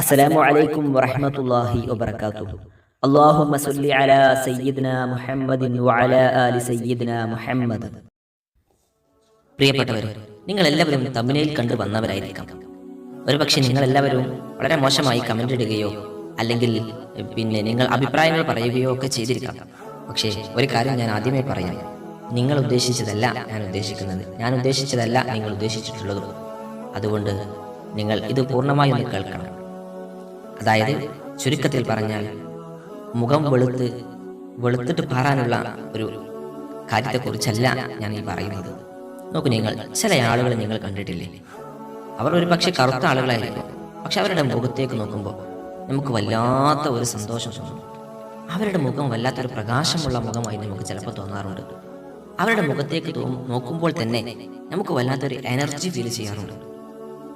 അസ്സലാമു അലൈക്കും വറഹ്മത്തുള്ളാഹി വബറകാതുഹു. അല്ലാഹുമ്മ സല്ലി അലാ സയ്യിദ്നാ മുഹമ്മദിൻ വഅലാ ആലി സയ്യിദ്നാ മുഹമ്മദ്. പ്രിയപ്പെട്ടവരെ നിങ്ങൾ എല്ലാവരും തമിഴിൽ കണ്ടു വന്നവരായിരിക്കാം. ഒരുപക്ഷെ നിങ്ങൾ എല്ലാവരും വളരെ മോശമായി കമന്റ് ഇടുകയോ അല്ലെങ്കിൽ പിന്നെ നിങ്ങൾ അഭിപ്രായങ്ങൾ പറയുകയോ ഒക്കെ ചെയ്തിരിക്കാം. പക്ഷേ ഒരു കാര്യം ഞാൻ ആദ്യമേ പറയാം. നിങ്ങൾ ഉദ്ദേശിച്ചതല്ല ഞാൻ ഉദ്ദേശിക്കുന്നത്. ഞാൻ ഉദ്ദേശിച്ചതല്ല നിങ്ങൾ ഉദ്ദേശിച്ചിട്ടുള്ളതും. അതുകൊണ്ട് നിങ്ങൾ ഇത് പൂർണമായും കേൾക്കണം. അതായത് ചുരുക്കത്തിൽ പറഞ്ഞാൽ മുഖം വെളുത്ത് വെളുത്തിട്ട് പാറാനുള്ള ഒരു കാര്യത്തെക്കുറിച്ചല്ല ഞാൻ ഈ പറയുന്നത്. നോക്കൂ നിങ്ങൾ ചില ആളുകൾ നിങ്ങൾ കണ്ടിട്ടില്ലേ? അവർ ഒരു പക്ഷെ കറുത്ത ആളുകളായിരിക്കും. പക്ഷെ അവരുടെ മുഖത്തേക്ക് നോക്കുമ്പോൾ നമുക്ക് വല്ലാത്ത ഒരു സന്തോഷം തോന്നും. അവരുടെ മുഖം വല്ലാത്തൊരു പ്രകാശമുള്ള മുഖമായി നമുക്ക് ചിലപ്പോൾ തോന്നാറുണ്ട്. അവരുടെ മുഖത്തേക്ക് നോക്കുമ്പോൾ തന്നെ നമുക്ക് വല്ലാത്തൊരു എനർജി ഫീൽ ചെയ്യാറുണ്ട്.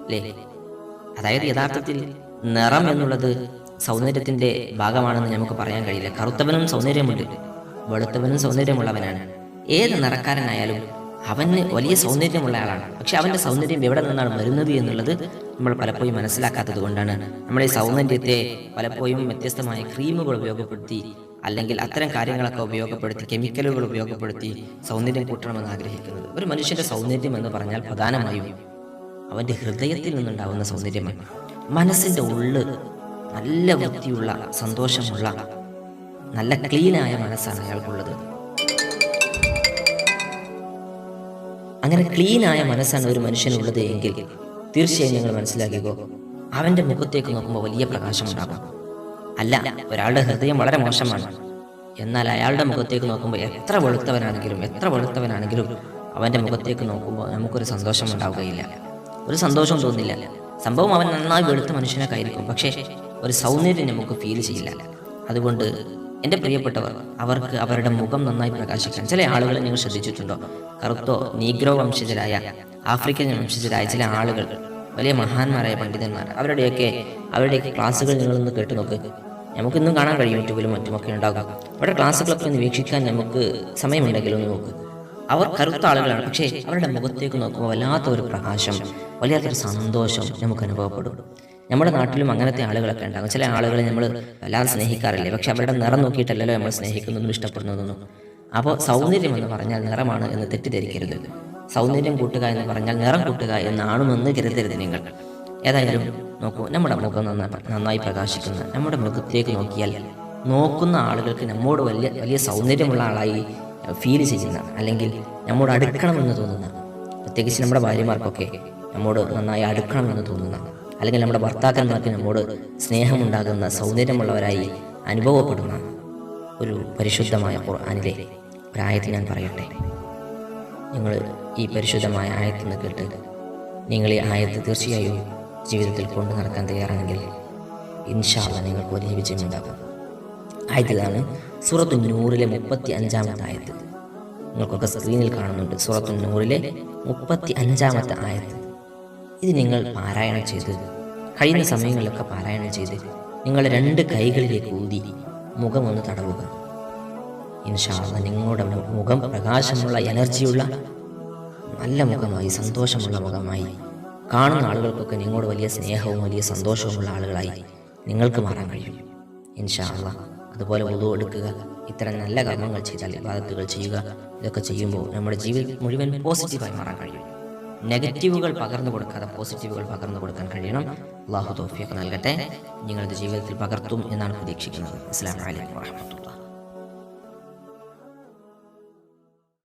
അല്ലേ അതായത് യഥാർത്ഥത്തിൽ നിറം എന്നുള്ളത് സൗന്ദര്യത്തിന്റെ ഭാഗമാണെന്ന് നമുക്ക് പറയാൻ കഴിയില്ല. കറുത്തവനും സൗന്ദര്യമുണ്ട് വെളുത്തവനും സൗന്ദര്യമുള്ളവനാണ്. ഏത് നിറക്കാരനായാലും അവന് വലിയ സൗന്ദര്യമുള്ള ആളാണ്. പക്ഷെ അവന്റെ സൗന്ദര്യം എവിടെ നിന്നാണ് വരുന്നത് എന്നുള്ളത് നമ്മൾ പലപ്പോഴും മനസ്സിലാക്കാത്തത് കൊണ്ടാണ്. ഈ സൗന്ദര്യത്തെ പലപ്പോഴും വ്യത്യസ്തമായ ക്രീമുകൾ ഉപയോഗപ്പെടുത്തി അല്ലെങ്കിൽ അത്തരം കാര്യങ്ങളൊക്കെ ഉപയോഗപ്പെടുത്തി കെമിക്കലുകൾ ഉപയോഗപ്പെടുത്തി സൗന്ദര്യം കൂട്ടണമെന്ന് ആഗ്രഹിക്കുന്നത്. ഒരു മനുഷ്യന്റെ സൗന്ദര്യം എന്ന് പറഞ്ഞാൽ പ്രധാനമായും അവന്റെ ഹൃദയത്തിൽ നിന്നുണ്ടാവുന്ന സൗന്ദര്യമാണ്. മനസ്സിന്റെ ഉള്ള് നല്ല വൃത്തിയുള്ള സന്തോഷമുള്ള നല്ല ക്ലീനായ മനസ്സാണ് അയാൾക്കുള്ളത്. അങ്ങനെ ക്ലീനായ മനസ്സാണ് ഒരു മനുഷ്യനുള്ളത് എങ്കിൽ തീർച്ചയായും നിങ്ങൾ മനസ്സിലാക്കിക്കോ അവന്റെ മുഖത്തേക്ക് നോക്കുമ്പോൾ വലിയ പ്രകാശമുണ്ടാകും. അല്ല ഒരാളുടെ ഹൃദയം വളരെ മോശമാണ്. എന്നാൽ അയാളുടെ മുഖത്തേക്ക് നോക്കുമ്പോൾ എത്ര വെളുത്തവനാണെങ്കിലും എത്ര വെളുത്തവനാണെങ്കിലും അവന്റെ മുഖത്തേക്ക് നോക്കുമ്പോൾ നമുക്കൊരു സന്തോഷം ഉണ്ടാവുകയില്ല ഒരു സന്തോഷം തോന്നില്ല സംഭവം അവൻ നന്നായി വെളുത്ത മനുഷ്യനൊക്കെ പക്ഷേ ഒരു സൗന്ദര്യം നമുക്ക് ഫീൽ ചെയ്യില്ല. അതുകൊണ്ട് എന്റെ പ്രിയപ്പെട്ടവർ അവർക്ക് അവരുടെ മുഖം നന്നായി പ്രകാശിക്കാൻ. ചില ആളുകളെ നിങ്ങൾ ശ്രദ്ധിച്ചിട്ടുണ്ടോ? കറുത്തോ നീഗ്രോ വംശജരായ ആഫ്രിക്കൻ വംശജരായ ചില ആളുകൾ വലിയ മഹാന്മാരായ പണ്ഡിതന്മാർ അവരുടെയൊക്കെ അവരുടെയൊക്കെ ക്ലാസ്സുകൾ നിങ്ങളൊന്ന് കേട്ടു നോക്ക്. നമുക്കിന്നും കാണാൻ കഴിയും യൂട്യൂബിലും മറ്റുമൊക്കെ ഉണ്ടാകും. അവരുടെ ക്ലാസ്സുകളൊക്കെ വീക്ഷിക്കാൻ നമുക്ക് സമയമുണ്ടെങ്കിൽ ഒന്ന് നോക്ക്. അവർ കറുത്ത ആളുകളാണ്. പക്ഷേ അവരുടെ മുഖത്തേക്ക് നോക്കുമ്പോൾ വല്ലാത്ത ഒരു പ്രകാശം വല്ലാത്തൊരു സന്തോഷം നമുക്ക് അനുഭവപ്പെടും. നമ്മുടെ നാട്ടിലും അങ്ങനത്തെ ആളുകളൊക്കെ ഉണ്ടാകും. ചില ആളുകളെ നമ്മൾ വല്ലാതെ സ്നേഹിക്കാറില്ലേ? പക്ഷെ അവരുടെ നിറം നോക്കിയിട്ടല്ലല്ലോ നമ്മൾ സ്നേഹിക്കുന്നതും ഇഷ്ടപ്പെടുന്നതൊന്നും അപ്പോൾ സൗന്ദര്യം എന്ന് പറഞ്ഞാൽ നിറമാണ് എന്ന് തെറ്റിദ്ധരിക്കരുത്. സൗന്ദര്യം കൂട്ടുക എന്ന് പറഞ്ഞാൽ നിറം കൂട്ടുക എന്നാണെന്ന് കരുതരുത് നിങ്ങൾ. ഏതായാലും നോക്കൂ നമ്മുടെ മുഖം നന്നായി നന്നായി പ്രകാശിക്കുന്ന നമ്മുടെ മുഖത്തേക്ക് നോക്കിയാൽ നോക്കുന്ന ആളുകൾക്ക് നമ്മോട് വലിയ വലിയ സൗന്ദര്യമുള്ള ആളായി ഫീൽ ചെയ്യുന്ന അല്ലെങ്കിൽ നമ്മോട് അടുക്കണമെന്ന് തോന്നുന്ന പ്രത്യേകിച്ച് നമ്മുടെ ഭാര്യമാർക്കൊക്കെ നമ്മോട് നന്നായി അടുക്കണമെന്ന് തോന്നുന്ന അല്ലെങ്കിൽ നമ്മുടെ ഭർത്താക്കന്മാർക്ക് നമ്മോട് സ്നേഹമുണ്ടാകുന്ന സൗന്ദര്യമുള്ളവരായി അനുഭവപ്പെടുന്ന ഒരു പരിശുദ്ധമായ ഖുർആാനിലെ ഒരായത്ത് ഞാൻ പറയട്ടെ. നിങ്ങൾ ഈ പരിശുദ്ധമായ ആയത്ത് നിന്ന് കേട്ട് നിങ്ങൾ ഈ ആയത്ത് തീർച്ചയായും ജീവിതത്തിൽ കൊണ്ടു നടക്കാൻ തയ്യാറാണെങ്കിൽ ഇൻഷാല്ല നിങ്ങൾക്ക് വലിയ വിജയമുണ്ടാകും. ആയത്തിലാണ് സൂറത്തു നൂറിലെ മുപ്പത്തി അഞ്ചാമത്തെ ആയത്ത്. നിങ്ങൾക്കൊക്കെ സ്ക്രീനിൽ കാണുന്നുണ്ട് സൂറത്തു നൂറിലെ മുപ്പത്തി അഞ്ചാമത്തെ ആയത്ത്. ഇത് നിങ്ങൾ പാരായണം ചെയ്ത് കഴിയുന്ന സമയങ്ങളിലൊക്കെ പാരായണം ചെയ്ത് നിങ്ങൾ രണ്ട് കൈകളിലേക്ക് ഊതി മുഖമൊന്ന് തടവുക. ഇൻഷാള്ള നിങ്ങളുടെ മുഖം പ്രകാശമുള്ള എനർജിയുള്ള നല്ല മുഖമായി സന്തോഷമുള്ള മുഖമായി കാണുന്ന ആളുകൾക്കൊക്കെ നിങ്ങളോട് വലിയ സ്നേഹവും വലിയ സന്തോഷവുമുള്ള ആളുകളായി നിങ്ങൾക്ക് മാറാൻ കഴിയും. ഇൻഷാല്ല അതുപോലെ ഉതു എടുക്കുക. ഇത്തരം നല്ല കർമ്മങ്ങൾ ചെയ്താൽ ഇബാദത്തുകൾ ചെയ്യുക. ഇതൊക്കെ ചെയ്യുമ്പോൾ നമ്മുടെ ജീവിതം മുഴുവൻ പോസിറ്റീവായി മാറാൻ കഴിയും. നെഗറ്റീവുകൾ പകർന്നു കൊടുക്കാതെ പോസിറ്റീവുകൾ പകർന്നു കൊടുക്കാൻ കഴിയണം. അള്ളാഹു തോഫിയൊക്കെ നൽകട്ടെ. നിങ്ങളുടെ ജീവിതത്തിൽ പകർത്തും എന്നാണ് പ്രതീക്ഷിക്കുന്നത്. അസ്സാം വലൈക്കും വാഹമത്തുള്ള